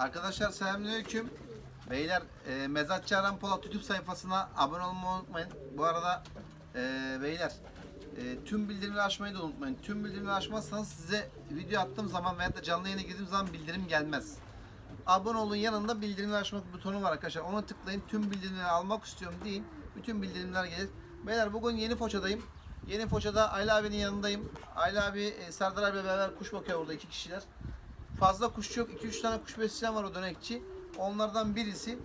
Arkadaşlar selamünaleyküm. Beyler e, Mezatçı Aran Polat YouTube sayfasına abone olmayı unutmayın. Bu arada e, beyler e, tüm bildirimleri açmayı da unutmayın. Tüm bildirimleri açmazsanız size video attığım zaman veya da canlı yayına girdiğim zaman bildirim gelmez. Abone olun yanında bildirimleri açmak butonu var arkadaşlar. Ona tıklayın. Tüm bildirimleri almak istiyorum deyin. Bütün bildirimler gelir. Beyler bugün yeni Foça'dayım. Yeni Foça'da Ayla abinin yanındayım. Ayla abi e, Serdar abiyle beraber kuş bakıyor orada iki kişiler. Fazla kuşçu yok. 2-3 tane kuş besleyen var o dönekçi. Onlardan birisi.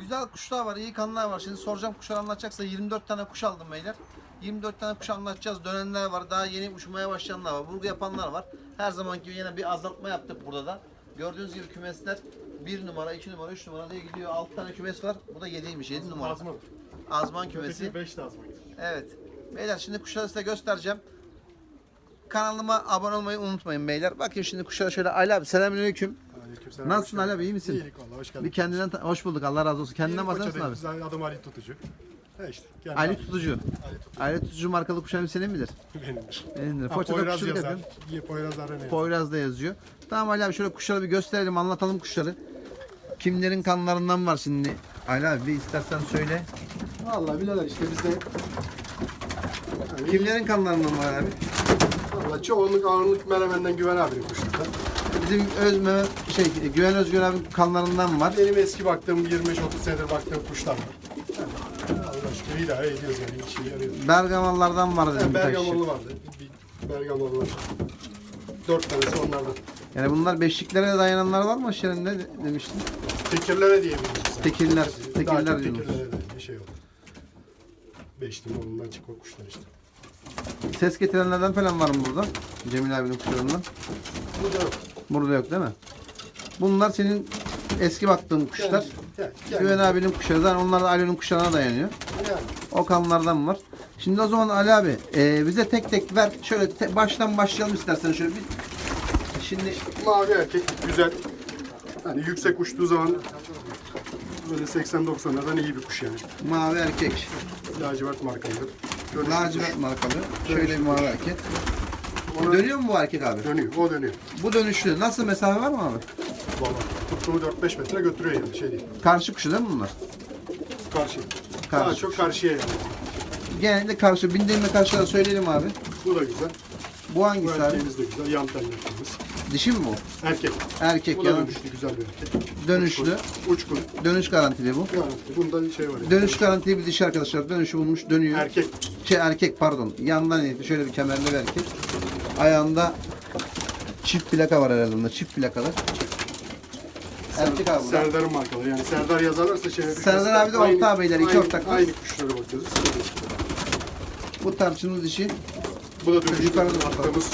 Güzel kuşlar var, iyi kanlar var. Şimdi soracağım kuşlar anlatacaksa 24 tane kuş aldım beyler. 24 tane kuş anlatacağız. Dönenler var, daha yeni uçmaya başlayanlar var, vurgu yapanlar var. Her zamanki gibi yine bir azaltma yaptık burada da. Gördüğünüz gibi kümesler 1 numara, 2 numara, 3 numara diye gidiyor. 6 tane kümes var. Bu da 7'ymiş, 7 numara. Azman. Azman kümesi. Öteki 5 de azman. Evet. Beyler şimdi kuşları size göstereceğim. Kanalıma abone olmayı unutmayın beyler. Bakın şimdi kuşlara şöyle Ali abi selamünaleyküm. Aleykümselam. Nasılsın Ali abi iyi misin? İyilik valla hoş geldin. Bir kendinden ta- hoş bulduk. Allah razı olsun. Kendinden bahseder misin abi? Koça'dayız. Adım Ali Tutucu. He işte. kendi Ali. Tutucu. Ali Tutucu. Ali Tutucu markalı kuş elbise senin midir? Benimdir. Benimdir. Ha, Foça'da Poyraz kuşçuluk yazar. yapıyorum. İyi, Poyraz Arena. Poyraz'da yazıyor. Tamam Ali abi şöyle kuşları bir gösterelim anlatalım kuşları. Kimlerin kanlarından var şimdi? Ali abi bir istersen söyle. Valla birader işte bizde Kimlerin kanlarından var abi? Valla çoğunluk ağırlık Menemen'den Güven abinin kuşları. Bizim Özme şey Güven Özgür abi kanlarından var. Benim eski baktığım 25-30 senedir baktığım kuşlar var. Allah şükür idare ediyoruz yani. Bir şey yarıyor. Bergamallardan var dedim Yani birkaç. Bergamalı vardı. Bir Bergamalı var. Dört tanesi onlardan. Yani bunlar beşliklere dayananlar var mı aşağıda demiştin? Tekirlere diyebiliriz. biz. Tekirler, Daha tekirler çok diyoruz. tekirlere de bir şey yok. Beşli onundan çıkma kuşlar işte. Ses getirenlerden falan var mı burada? Cemil abinin kuşlarından. Bu da yok. Burada yok değil mi? Bunlar senin eski baktığın kuşlar. Yani, yani, Güven abinin kuşları. Zaten onlar da Ali'nin kuşlarına dayanıyor. yani. O kanlardan var. Şimdi o zaman Ali abi e, bize tek tek ver. Şöyle te- baştan başlayalım istersen şöyle bir. Şimdi Mavi erkek güzel. Hani yüksek uçtuğu zaman böyle 80-90'lardan iyi bir kuş yani. mavi erkek. Lacivert markalıdır. Lacivert markalı. Şöyle bir mavi erkek. Ona Dönüyor mu bu erkek abi? Dönüyor. O dönüyor. Bu dönüşlü. Nasıl mesafe var mı abi? Valla. Tuttuğu 4-5 metre götürüyor yani. Şey değil. Karşı kuşu değil mi bunlar? Karşı. Karşı. Daha çok karşıya yani. Genelde karşı. Bindiğimde karşıda söyleyelim abi. Bu da güzel. Bu Bu hangisi abi? erkeğimiz de güzel. Yan telli erkeğimiz. Dişi mi bu? Erkek. Erkek Bu da yalan. dönüşlü güzel bir erkek. Dönüşlü. Uçkun. Dönüş garantili bu. Yani bunda şey var. yani. Dönüş garantili bir dişi arkadaşlar. Dönüşü bulmuş dönüyor. Erkek. Şey erkek pardon. Yandan indi. Şöyle bir kemerli bir erkek. Ayağında çift plaka var herhalde bunda. Çift plakalı. Erkek abi bu da. Serdar'ın markaları. Yani Serdar yazarlarsa şey Serdar abi de orta ağabeyler, iki aynı, ortaklar. Aynı kuşlara bakıyoruz. Bu tarçınlı dişi. Bu da dönüşlü Yukarıda bakalım. attığımız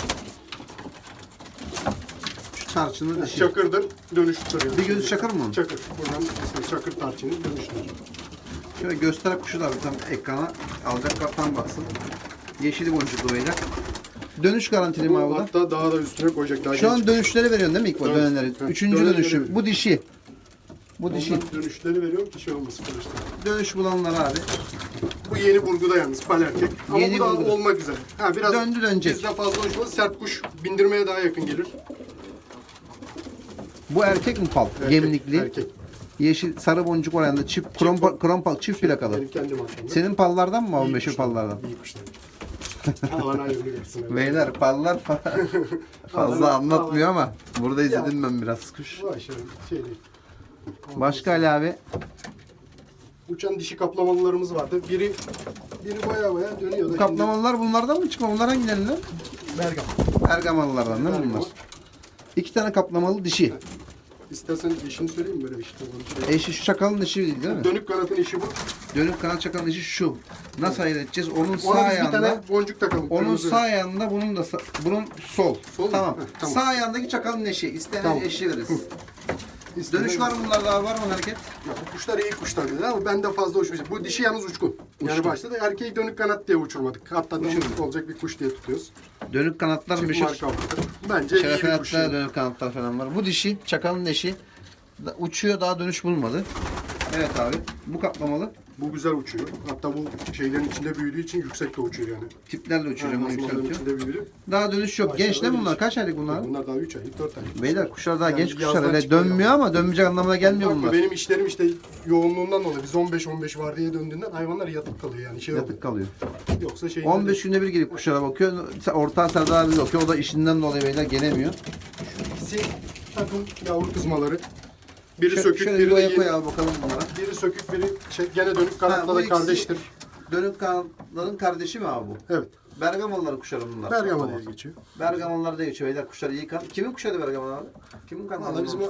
Şu tarçınlı dişi. çakırdır. Dönüştür yani. Bir gözü çakır mı? Çakır. Buradan mesela çakır tarçını dönüştür. Şöyle göster kuşu da bir tam ekrana alacaklar tam baksın. Yeşili boncuklu beyler. Dönüş garantili mi abi da? Hatta daha da üstüne koyacak. Daha Şu an dönüşleri veriyorsun değil mi ilk bu Evet, dönenleri? evet. Üçüncü Dönenleri dönüşü. Bu dişi. Bu dişi. Ondan dönüşleri veriyorum ki şey olmasın. Işte. Dönüş bulanlar abi. Bu yeni burguda yalnız pal erkek. Ama Yeni bu da burguda. olmak üzere. Ha, biraz Döndü dönecek. Bizden fazla uçmadı. Sert kuş bindirmeye daha yakın gelir. Bu erkek mi pal? Erkek, Gemlikli. Erkek. Yeşil sarı boncuk oranda çift krom, krom pal çift plakalı. Benim kendi markamda. Senin pallardan mı abi meşhur pallardan? İyi kuşlar. Beyler pallar fa- fazla anlatmıyor ama burada izledim ben biraz kuş. Şey, şey değil. Başka Ali abi. Uçan dişi kaplamalılarımız vardı. Biri biri baya baya dönüyor da. Bu kaplamalılar bunlardan mı çıkma? Bunlar hangilerinden? Bergam. Ergamalılardan değil mi Bergama. İki tane kaplamalı dişi. İstersen dişini söyleyeyim mi böyle bir şey. Şey. Eşi şu çakalın dişi değil değil mi? Dönük kanatın işi bu. Dönüp kanat çakalın dişi şu. Nasıl ayırt edeceğiz? Onun sağ Ona biz bir ayağında. tane boncuk takalım. Onun kırmızı. sağ ayağında bunun da sa- bunun sol. Sol mu? tamam. Heh, tamam. Sağ ayağındaki çakalın eşi. İstenen Tamam. eşi veririz. İstediğin- Dönüş var mı bunlarda var mı hareket? Ya bu kuşlar iyi kuşlar dedi ama ben de fazla hoşuma gitti. Bu dişi yalnız uçkun. Yani başta da erkeği dönük kanat diye uçurmadık. Hatta dişi olacak bir kuş diye tutuyoruz. Dönük kanatlar Çift meşhur. marka vardır. Bence iyi Şerefe bir kuş. hatta yani. dönük kanatlar falan var. Bu dişi çakalın eşi. Da- Uçuyor daha dönüş bulmadı. Evet abi. Bu kaplamalı. Bu güzel uçuyor. Hatta bu şeylerin içinde büyüdüğü için yüksek de uçuyor yani. Tiplerle uçuruyor bunu yükseltiyor. içinde büyüdü. Daha dönüş yok. Genç değil mi bunlar? Kaç aylık bunlar? Bunlar daha 3 aylık, 4 aylık. Beyler kuşlar daha Yani genç kuşlar. çıkıyor dönmüyor ama dönmeyecek anlamına gelmiyor Bakma, bunlar. Benim işlerim işte yoğunluğundan dolayı. Biz 15-15 var diye döndüğünden hayvanlar yatıp kalıyor yani. Şey Yatık kalıyor. oluyor. Yoksa şey 15 günde bir gelip kuşlara bakıyor. Orta Serdar abi bakıyor. O da işinden dolayı beyler gelemiyor. İkisi takım yavru kızmaları. Biri Şö- sökük, şöyle biri bir de yeni. bakalım bunlara. Biri sökük, biri şey, gene dönük Ha, kanatla bu da ikisi- kardeştir. Dönük kanatların kardeşi mi abi bu? Evet. Bergamalılar kuşları bunlar. Bergama diye geçiyor. Bergamalılar da geçiyor beyler kuşları iyi kan. Kimin kuşları Bergamalı abi? Kimin kanalı? Valla bizim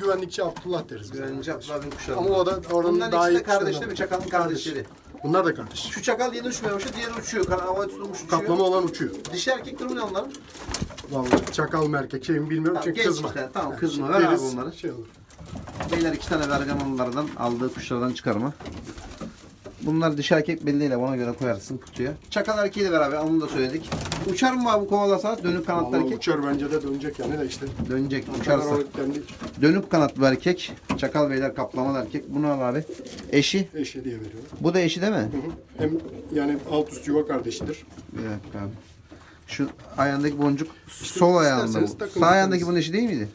güvenlikçi Abdullah deriz biz. Güvenci Abdullah bin kuşları. Ama o da oranın Bunların daha ikisi iyi de kardeş kuşlarından. değil mi? Çakalın kardeşleri. Bunlar da kardeş. Şu çakal yeni başladı, diğeri uçuyor. Kan havaya tutulmuş uçuyor. Kaplama olan uçuyor. Dişi erkek durumu ne onların? Vallahi çakal mı erkek şey mi bilmiyorum Tamam, çünkü kızma. işte, tamam, kızma. Ver abi deriz, onları. Şey olur. Beyler iki tane Bergamalılardan aldığı kuşlardan çıkarma. Bunlar dişi erkek belli değil ona göre koyarsın kutuya. Çakal erkeğiyle beraber onu da söyledik. Uçar mı abi kovalasa dönüp kanatlı Vallahi erkek? uçar bence de dönecek yani de işte. Dönecek Uçarsa. Kendi Dönüp kanatlı erkek. Çakal beyler kaplamalı erkek. Bunu al abi. Eşi. eşi diye veriyor. Bu da eşi değil mi? Hı hı. Hem yani alt üst yuva kardeşidir. Bir dakika abi. Şu ayağındaki boncuk sol ayağında isterseniz bu. takın Sağ ayağındaki bakarız. bunun eşi değil miydi?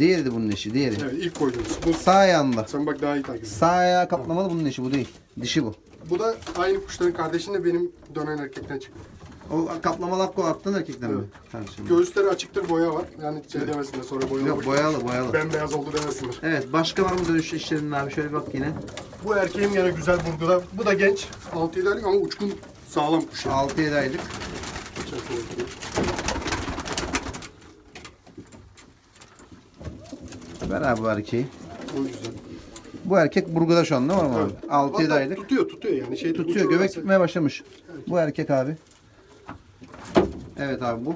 Diğeri bunun eşi. Diğeri. Evet ilk koyduğumuz. Bu Sağ ayağında. sen bak daha iyi takip et. Sağ ayağı kaplamalı bunun eşi bu değil. Dişi bu. Bu da aynı kuşların kardeşinde benim dönen erkekten çıkıyor. O kaplamalı akko attığın erkekten mi? Tamam şimdi. Göğüsleri açıktır boya var. Yani şey demesinler sonra boyalı. Yok boyalı boyalı. Bembeyaz oldu demesinler. Evet başka var mı dönüş işlerinin abi şöyle bir bak yine. Bu erkeğim gene güzel burguda. Bu da genç. 6-7 aylık ama uçkun sağlam kuş. yani. 6-7 aylık. Ver abi bu erkeği. O güzel. Bu erkek burguda şu an değil mi abi? Evet. 6-7 Hatta aylık. Tutuyor tutuyor yani. Şey, Tutuyor göbek tutmaya başlamış. Bu erkek abi. Evet abi bu.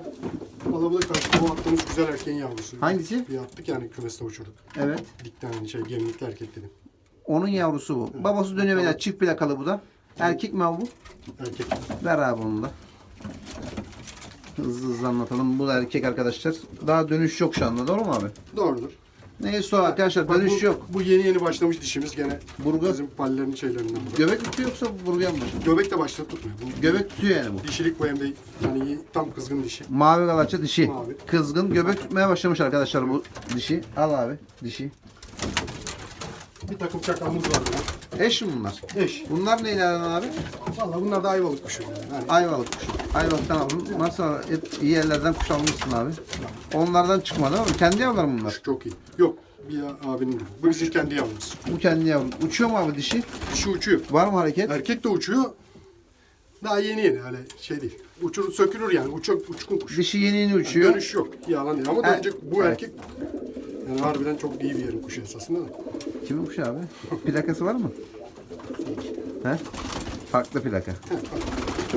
Da karşı bu attığımız güzel erkeğin yavrusu. Hangisi? Bir attık yani kümeste uçurduk. Evet. Dikten hani şey gelinlikli erkek dedim. Onun yavrusu bu. Babası dönüyor beyler çift plakalı bu da. Erkek mi abi bu? Erkek. Ver abi onu da. Hızlı hızlı anlatalım. Bu da erkek arkadaşlar. Daha dönüş yok şu anda doğru mu abi? Doğrudur. Neyse o arkadaşlar Bak dönüş bu, yok. Bu yeni yeni başlamış dişimiz gene. Burgu. Bizim pallerin şeylerinden bu. Göbek tutuyor yoksa burguya mı? Göbek de başladı tutmuyor. Bu Göbek tutuyor yani bu. Dişilik bu hem de yani iyi- tam kızgın dişi. Mavi galaça dişi. Mavi. Kızgın göbek tutmaya başlamış arkadaşlar bu dişi. Al abi dişi. Bir takım çakalımız var burada. Eş mi bunlar? Eş. Bunlar neylerden abi? Valla bunlar da ayvalık kuşu. Yani. Ayvalık kuşu. Ayvalık'tan aldım. Nasıl hep iyi yerlerden kuş almışsın abi. Onlardan çıkmadı ama kendi yavrular mı bunlar? çok iyi. Yok. Bir abinin gibi. Bu bizim kendi yavrumuz. Bu kendi yavru. Uçuyor mu abi dişi? Dişi uçuyor. Var mı hareket? Erkek de uçuyor. Daha yeni yeni öyle şey değil. Uçur, sökülür yani. Uçuk, uçkun kuş. Dişi yeni yeni uçuyor. Dönüş yok. Yalan değil. Ama Er- dönecek bu Evet. erkek yani harbiden çok iyi bir yerin kuşu esasında da. Kimin kuşu abi? Plakası var mı? He? Farklı plaka.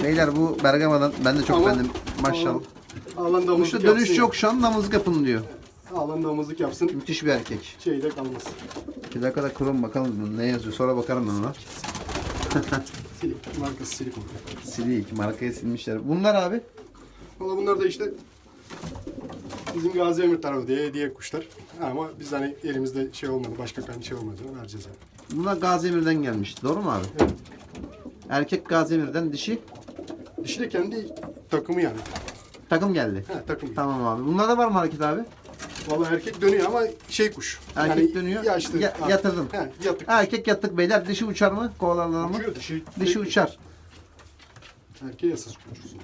Beyler bu Bergama'dan ben de çok Ama- beğendim. Maşallah. Ağlan damızlık Kuşta dönüş yapsın yok şu an namazlık yapın diyor. ya. Ağlan damızlık yapsın. Müthiş bir erkek. Şeyde kalmasın. Plakada kurum bakalım ne yazıyor. Sonra bakarım ben ona. Silik. Markası silikon. Silik markaya silmişler. Bunlar abi. Valla bunlar da işte bizim Gazi Emir tarafı diye hediye kuşlar. Ama biz hani elimizde şey olmadı, başka kan şey olmadı vereceğiz yani. Bunlar Gaziemir'den gelmiş. Doğru mu abi? Evet. Erkek Gaziemir'den dişi Dişi de kendi takımı yani. takım geldi. Ha, takım. Tamam abi. Bunlarda var mı hareket abi? Valla erkek dönüyor ama şey kuş. Erkek dönüyor. Yaşlı. Ya- yatırdım. He, yatık. Erkek yattık beyler. Dişi uçar mı? Kovalarlar mı? Uçuyor dişi. Dişi uçar. Erkeği yasası uçursun.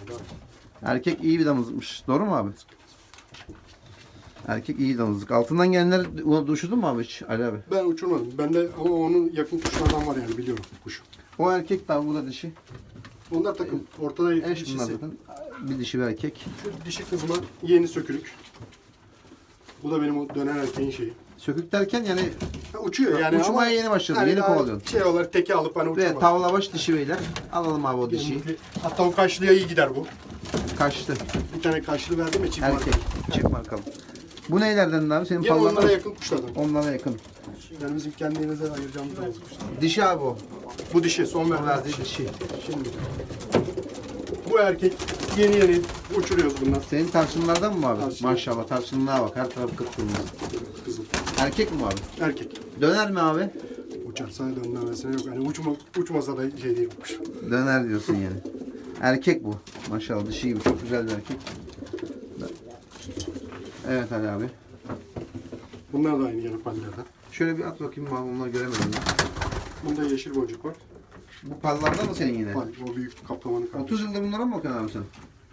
Erkek iyi bir damızlıkmış. Doğru mu abi? Erkek iyi damızlık. Altından gelenler onu uçurdun mu abi hiç Ali abi? Ben uçurmadım. Ben de ama onun yakın kuşlardan var yani biliyorum kuş. O erkek tabi bu da dişi. Onlar takım. Ortada Eş bunlar dişisi. zaten. Bir dişi bir erkek. Şu dişi kızma yeni sökülük. Bu da benim o dönen erkeğin şeyi. Sökük derken yani Ha, uçuyor yani Uçmaya ama yeni başladı, yani yeni daha kovalıyorsun. Şey olarak teke alıp hani ve tavla baş dişi beyler. Alalım abi o. Gelinlikli. Hatta o kaşlıya iyi gider bu. Kaçtı. Bir tane kaşlı verdim ya çift Erkek. marka. Çift markalı. Bu neylerden abi? Senin Yine onlara yakın kuşlardan. Onlara yakın. Yani bizim kendimize ayıracağımız bazı kuşlar. Dişi abi o. Bu dişi son verdiği dişi. dişi. Şimdi. Bu erkek yeni yeni uçuruyoruz bunlar. Senin tarçınlardan mı abi? Tarçın. Maşallah tarçınlığa bak. Her taraf kıpkırmızı. Kızıl. Erkek mi abi? Erkek. Döner mi abi? Uçarsa dönmemesine yok. Hani uçma, uçmasa da şey değil bu kuş. Döner diyorsun yani. Erkek bu. Maşallah dişi gibi çok güzel bir erkek. Evet Ali abi. Bunlar da aynı gene pallerden. Şöyle bir at bakayım ben onları göremedim ben. Bunda yeşil boncuk var. Bu pallardan mı senin yine? Pal, o büyük kaplamanın kardeşi. 30 yıldır bunlara mı bakıyorsun abi sen?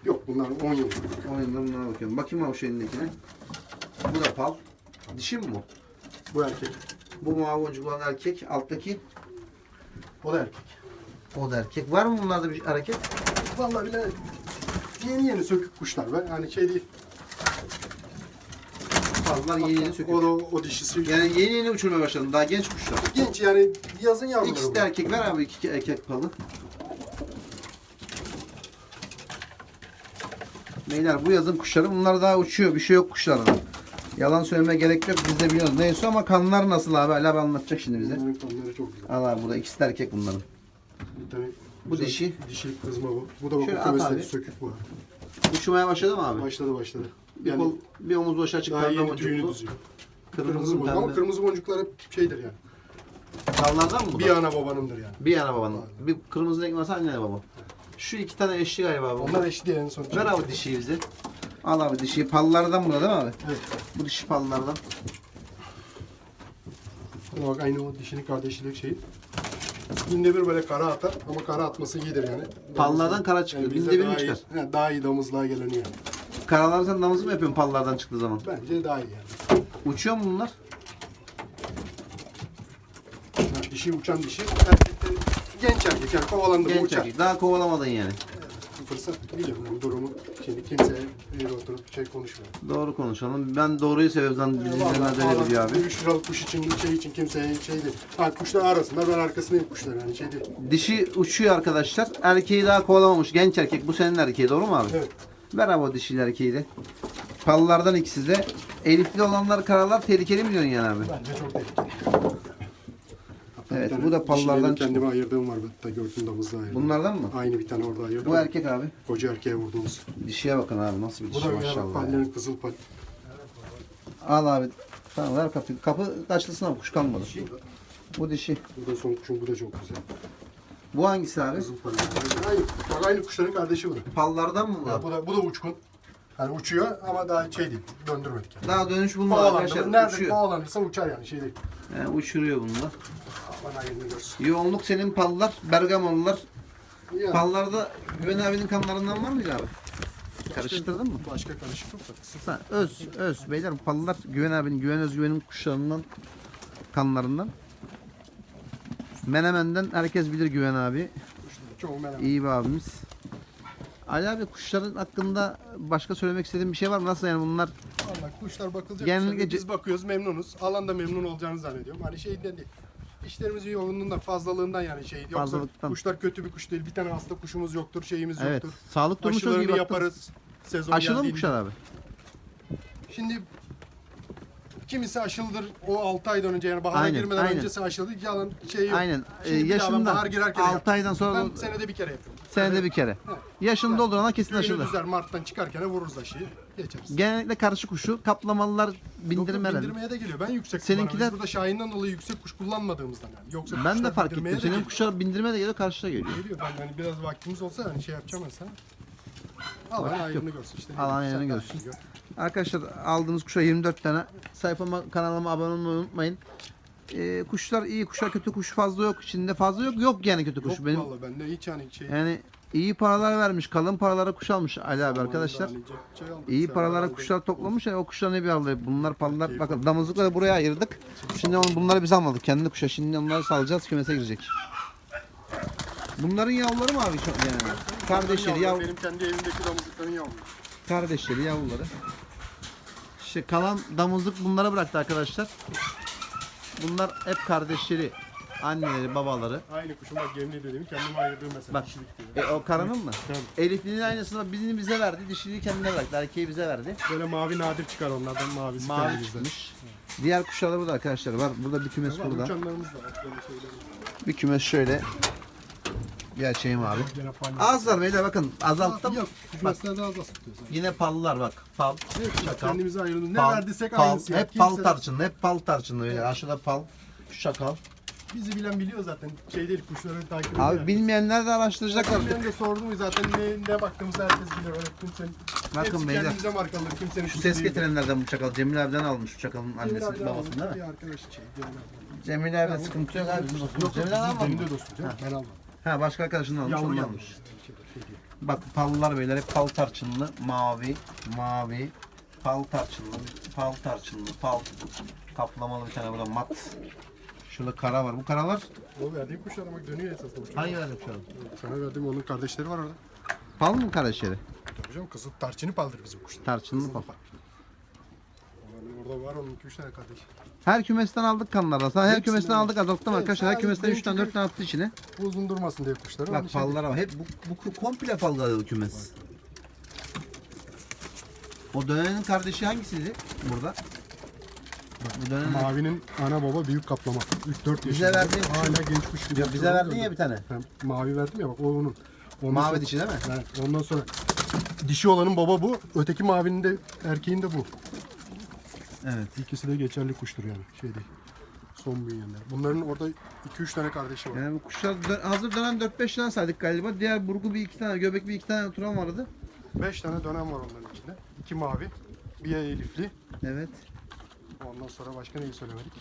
Yok bunlar 10 yıl. 10 yıldır bunlara bakıyorum. Bakayım abi şu elindekine. Bu da pal. Dişi mi bu? Bu erkek. Bu mavi boncuk olan erkek. Alttaki O da erkek. o da erkek. Var mı bunlarda bir hareket? Vallahi bile yeni yeni sökük kuşlar var. Hani şey değil. Pallar yeni yeni. O da o dişisi. Yani yeni yeni uçurmaya başladım. Daha genç kuşlar. Genç yani yazın yavruları İkisi bu. de erkek. Ver abi iki erkek palı. Beyler bu yazın kuşları bunlar daha uçuyor. Bir şey yok kuşlarda. Yalan söylemeye gerek yok. Biz de biliyoruz neyse ama kanlar nasıl abi? Ali abi anlatacak şimdi bize. Bunların kanları çok güzel. Al abi burada ikisi de erkek bunların. Bir tane Bu güzel dişi. Dişi kızma bu. Bu da bak Şöyle o at sökük bu. Uçmaya başladı mı abi? Başladı başladı. Bir, Yani kol, bir omuz daha çıktı. yeni tüyünü düzüyor. Kırmızı, Kırmızı boncuk. Ama pembe. kırmızı boncuklar hep şeydir yani. Dallardan mı bu? Bir da? ana babanındır yani. Bir yana babanın. Bir kırmızı renk varsa anne baba. Şu iki tane eşli galiba abi. Onlar eşit en son. Ver abi dişiyi bize. Al abi dişiyi. Pallardan burada değil mi abi? Evet. Bu dişi pallardan. Buna bak aynı o dişinin kardeşlik şeyi. Binde bir böyle kara atar ama kara atması iyidir yani. Pallardan kara çıkıyor. bizde Binde bir mi daha iyi- çıkar? he, daha iyi damızlığa geleni yani. Karalar sen namazı mı yapıyorsun pallardan çıktığı zaman? Bence daha iyi yani. Uçuyor mu bunlar? Dişi uçan dişi. Genç erkek yani kovalandı mı Genç uçar. erkek. Daha kovalamadın yani. Fırsat biliyorum bu durumu. Şimdi kimseye bir oturup şey konuşmuyor. Doğru konuşalım. Ben doğruyu seviyorum bizim izleyenler de öyle biliyor abi. 3 liralık kuş için şey için kimseye şey değil. Ha kuşlar arasında ben arkasındayım kuşlar yani şey değil. Dişi uçuyor arkadaşlar. Erkeği daha kovalamamış. Genç erkek. Bu senin erkeği doğru mu abi? Evet. Ver abi o erkeği de. Pallardan ikisi de. Elifli olanlar karalar tehlikeli mi diyorsun yani abi? Bence çok tehlikeli. Hatta Evet, bir tane bu da pallardan dişilerini kendime ayırdığım var. Hatta gördüğüm damızda ayırdım. Bunlardan mı? Aynı bir tane orada ayırdım. Bu erkek abi. Koca erkeğe vurduğumuz. Dişiye bakın abi nasıl bir Bu dişi da maşallah. maşallah. Pallerin kızıl pal. Al abi. Tamam ver kapıyı. Kapı açılsın kuş kalmadı. Bu dişi. Bu da son kuşum. Bu da çok güzel. Bu hangisi abi? Kızıl pal. Aynı, bak aynı kuşların kardeşi bu da. Pallardan mı bu? Ya bu da bu da uçkun. Yani uçuyor ama daha şey değil. Döndürmedik yani. Daha dönüş bulmadı arkadaşlar. Nerede Uçuyor. kovalanırsa uçar yani şey değil. Yani uçuruyor bunlar. Bana yerini görsün. Yoğunluk senin pallar, Bergamolılar. Yani Pallarda Güven abinin kanlarından var mıydı abi? Karıştırdın mı? Başka karışık yok. Ha, öz, öz. Beyler pallar Güven abinin, Güven Özgüven'in kuşlarından, kanlarından. Menemen'den herkes bilir Güven abi. Çoğu merak. İyi bir abimiz. Ali abi kuşların hakkında başka söylemek istediğin bir şey var mı? Nasıl yani bunlar? Vallahi kuşlar bakılacak. Genellikle biz bakıyoruz memnunuz. Alan da memnun olacağını zannediyorum. Hani şeyden değil. İşlerimizin yoğunluğundan, fazlalığından yani şey. Yoksa Fazlalıktan. kuşlar kötü bir kuş değil. Bir tane hasta kuşumuz yoktur, şeyimiz Evet. yoktur. Sağlık durumu çok iyi Aşılarını baktım. yaparız. Sezon Aşılı mı geldiğinde. kuşlar abi? Şimdi kimisi aşılıdır o 6 aydan önce yani bahara Aynen, girmeden aynen. öncesi aşılı. Yalan şey yok. Aynen. Şimdi Ee, bir daha ben yaşında bahar girerken 6 yaptım. aydan sonra Ben senede bir kere yapıyorum. senede bir kere. Yaşını doldurana kesin Tüyünü aşılı. düzer Mart'tan çıkarken vururuz aşıyı. Geçeriz. Genellikle karşı kuşu kaplamalılar bindirmeler. bindirmeye de geliyor. Ben yüksek Seninkiler- kullanıyorum. Biz burada Şahin'den dolayı yüksek kuş kullanmadığımızdan yani. Yoksa Ben de kuşlar fark bindirmeye ettim. Senin geliyor. kuşlar bindirme de geliyor karşıda geliyor. Geliyor. Ben hani biraz vaktimiz olsa hani şey yapacağım mesela. Alan ayrını görsün işte. Alan daha görsün. Arkadaşlar aldığınız kuşa 24 tane. Sayfama kanalıma abone olmayı unutmayın. Ee, kuşlar iyi kuşlar kötü kuş fazla yok. İçinde fazla yok. Yok yani kötü kuş. Yok Benim vallahi bende hiç hani şey. yani iyi paralar vermiş. Kalın paralara kuş almış Ali abi arkadaşlar. Hani şey İyi paralara kuşlar toplamış. Yani o kuşlar ne bir aldı. Bunlar pallar. Bakın damızlıkları buraya ayırdık. Şimdi onu, bunları biz almadık. Kendi kuşa. Şimdi onları salacağız. Kümese girecek. Bunların yavruları mı abi? Yani? Kardeşleri, yav, Benim kendi evimdeki damızlıkların yavruları. Kardeşleri, yavruları. İşte kalan damızlık bunlara bıraktı arkadaşlar. Bunlar hep kardeşleri, anneleri, babaları. Aynı kuşun bak yemin ediyorum kendime ayırdığım mesela. Bak. kişilik diyor. E, o karanın mı? Tabii. Elif'in aynısını birini bize verdi, dişiliği kendine bıraktı, erkeği bize verdi. Böyle mavi nadir çıkar onlardan mavisi Mavi kendimizden. çıkmış. Diğer kuşlar da burada arkadaşlar var. Burada bir kümes Var, burada. uçanlarımız da var. Böyle şeyler. Bir kümes şöyle. Bir açayım abi. Azlar beyler bakın azalttım. Yok. Kümeslerden az az tutuyoruz. Yine pallar bak. Pal. Evet, kendimize ayırıyoruz. Ne pal, verdiysek pal. aynısı. Hep pal tarçınlı, hep pal tarçınlı öyle. Aşağıda pal, şu çakal. bizi bilen biliyor zaten. Şey değil kuşları takip ediyor. Abi bilmeyenler de araştıracaklar. Ben de sordum zaten ne, ne baktığımızı herkes bilir. Öyle kimsenin, Bakın beyler. Kimsenin Şu ses getirenlerden bu çakal. Cemil abiden almış şu çakalın Cemil annesi abiden babası değil mi? Bir arkadaş şey. Cemil abi. Cemil abi sıkıntı yok abi. Yok Cemil abi almadı. Ben almam. Ha başka arkadaşından almış Yavru almış. Değil. Bak pallar beyler hep pal tarçınlı, mavi, mavi, pal tarçınlı, pal tarçınlı, pal kaplamalı bir tane burada mat. Şurada kara var. Bu karalar O verdiğim kuşlar ama dönüyor esasında. uçuyor. hangi verdim şu an? Sana verdiğim onun kardeşleri var orada. Pal mı karaşeri? Tabii canım kızıl tarçını paldır bizim kuşlar. Tarçınlı pal. Orada var onun 2-3 tane kardeş. Her kümesten aldık kanlarda. Sana her kümesten aldık azalttım Evet, arkadaşlar. Her sadece kümesten 3 tane benimki 4 tane attı içine. Uzun durmasın diye kuşları. Bak pallara bak. Hep bu, bu komple pal galiba kümes. O dönenin kardeşi hangisiydi burada? Bak bu dönenin Mavinin ana baba büyük kaplama. 3-4 yaşında. verdiğin kuş- Hala genç kuş gibi. Ya bize verdin ya bir tane. Ben mavi verdim ya bak o onun. Ondan Mavi sonra- dişi değil mi? Evet, ondan sonra dişi olanın baba bu. Öteki mavinin de erkeğin de bu. Evet. İkisi de geçerli kuştur yani. Şey değil. Son büyüyenler. Bunların orada 2-3 tane kardeşi var. Yani bu kuşlar dö- hazır dönen 4-5 tane saydık galiba. Diğer burgu bir iki tane, göbek bir iki tane oturan vardı. 5 tane dönem var onların içinde. 2 mavi, bir elifli. Evet. Ondan sonra başka neyi söylemedik?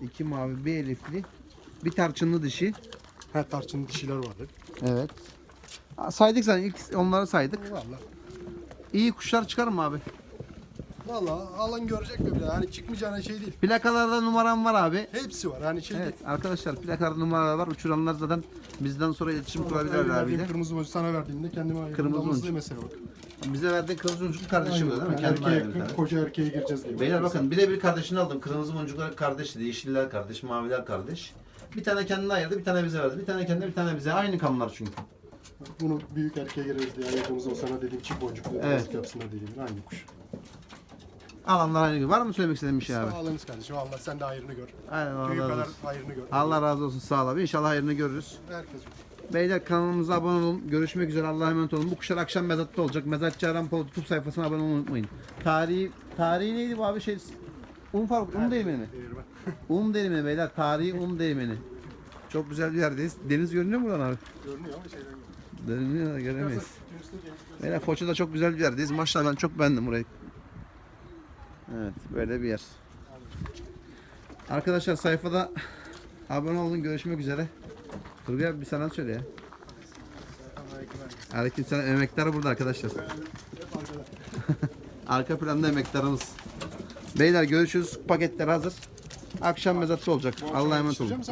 İki mavi, bir elifli, bir tarçınlı dişi. Ha tarçın dişiler vardı. Evet. Saydık zaten ilk onları saydık. Valla. İyi kuşlar çıkar mı abi? Valla alan görecek mi bile? Hani çıkmayacağına şey değil. Plakalarda numaram var abi. Hepsi var. Hani şey Evet arkadaşlar plakalarda numaralar var. Uçuranlar zaten bizden sonra iletişim değil. kurabilirler Verdiğim abiyle. Kırmızı boncuk sana verdiğimde kendime ayırdım. Kırmızı Damızlığı boncuk. mesela bak. Bize verdiğin kırmızı boncuklu kardeşi bu değil mi? Yani Kendine erkeğe, ayrı bir tane. koca erkeğe gireceğiz diye. Beyler bakın birebir kardeşini aldım. Kırmızı boncuklar kardeş dedi. Yeşiller kardeş, maviler kardeş. Bir tane kendine ayırdı, bir tane bize verdi. Bir tane kendine, bir tane bize. Aynı kanlar çünkü. Bunu büyük erkeğe gireriz diye ayırdığımızda o sana dediğim çift boncuklu Evet. evet. yapsınlar dediğim aynı kuş. Alanlar aynı gibi. Var mı söylemek istediğin bir şey abi? Sağ olunuz kardeşim. Allah sen de hayrını gör. Aynen Allah razı kadar olsun. hayrını gör. Allah razı olsun sağ ol abi. İnşallah hayrını görürüz. Herkes. Beyler kanalımıza abone olun. Görüşmek üzere. Allah'a emanet olun. Bu kuşlar akşam mezatta olacak. Mezatçı Aram Polo YouTube sayfasına abone olmayı unutmayın. Tarihi, tarihi neydi bu abi şey? Un Faruk, un değirmeni mi? Değirmen. Un değirmeni beyler. Tarihi un değirmeni. Çok güzel bir yerdeyiz. Deniz görünüyor mu buradan abi? Görünüyor ama şeyden görünüyor. Da göremeyiz. Beyler Foça'da çok güzel bir yerdeyiz. Maşallah ben çok beğendim burayı. Evet böyle bir yer. Arkadaşlar sayfada abone olun. Görüşmek üzere. Turgay abi bir sana söyle ya. Aleykümselam emektar burada arkadaşlar. Arka planda emektarımız. Beyler görüşürüz. Paketler hazır. Akşam mezatı olacak. Allah'a emanet olun.